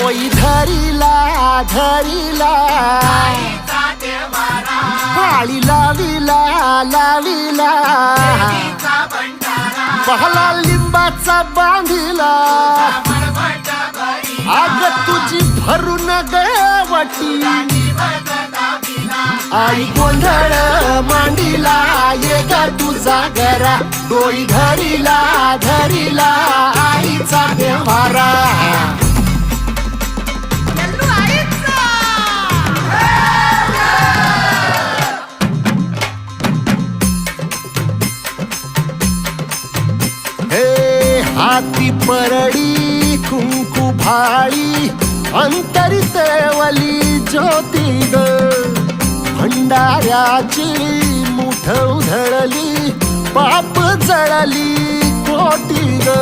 धरिला धरिला। पाळी लाविला लाविला। पहला लिंबाचा बांधिला। आग तुझी भरून गवटी आई गोंधळ मांडीला ये ग तुझा घरा डोई धरिला धरिला। हे हाती परडी कुंकू भाळी अंतरितेवली ज्योती ग भंडाऱ्याची मुठ उधळली पाप जळली कोटी ग